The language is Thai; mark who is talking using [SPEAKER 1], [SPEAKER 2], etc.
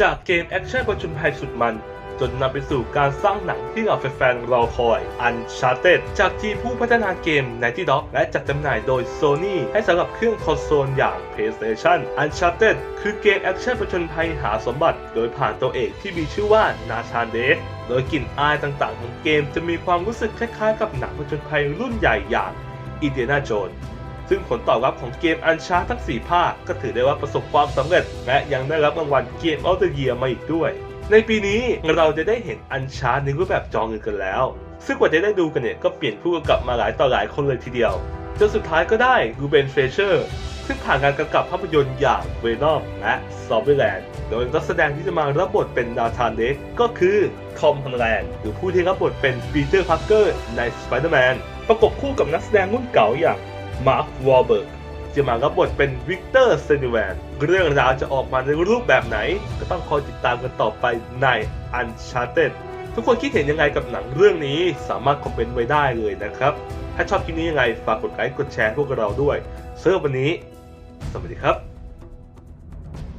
[SPEAKER 1] จากเกมแอคชั่นประจนภัยสุดมัน จนนำไปสู่การสร้างหนังที่เหล่าแฟนๆรอคอย Uncharted จากทีมผู้พัฒนาเกม Naughty Dog และจัดจำหน่ายโดย Sony ให้สำหรับเครื่องคอนโซลอย่าง PlayStation Uncharted คือเกมแอคชั่นประชนภัยหาสมบัติ โดยผ่านตัวเอกที่มีชื่อว่านาธานเดสโดยกลิ่นอายต่างๆ ของเกมจะมีความรู้สึกคล้ายๆ กับหนังประชนภัยรุ่นใหญ่อย่าง Indiana Jones ซึ่งผลตอบรับของเกมอันชาทั้ง 4 ภาค ก็ถือได้ว่าประสบความสำเร็จ และยังได้รับรางวัลเกมออฟเดอะเยียมาอีกด้วย ในปีนี้เราจะได้เห็นอันชาในรูปแบบจอเงินกันแล้ว ซึ่งกว่าจะได้ดูกันเนี่ยก็เปลี่ยนผู้กำกับมาหลายต่อหลายคนเลยทีเดียวจนสุดท้ายก็ได้รูเบนเฟเชอร์ซึ่งผ่านการกำกับภาพยนตร์อย่างเวนอมและซอมบอร์แลนด์โดยนักแสดงที่จะมารับบทเป็นนาธานเด็กก็คือทอมฮันแลนด์หรือผู้ที่รับบทเป็นปีเตอร์พาร์เกอร์ในสไปเดอร์แมนประกบคู่กับนักแสดงรุ่นเก่าอย่าง มาร์ควอลเบิร์กจะมารับบทเป็นวิกเตอร์เซนิแวนเรื่องราวจะออกมาในรูปแบบไหน ก็ต้องคอยติดตามกันต่อไปใน Uncharted ทุกคนคิดเห็นยังไงกับหนังเรื่องนี้สามารถคอมเมนต์ไว้ได้เลยนะครับ ถ้าชอบคลิปนี้ยังไงฝากกดไลค์กดแชร์พวกเราด้วยเซิร์ฟวันนี้ สวัสดีครับ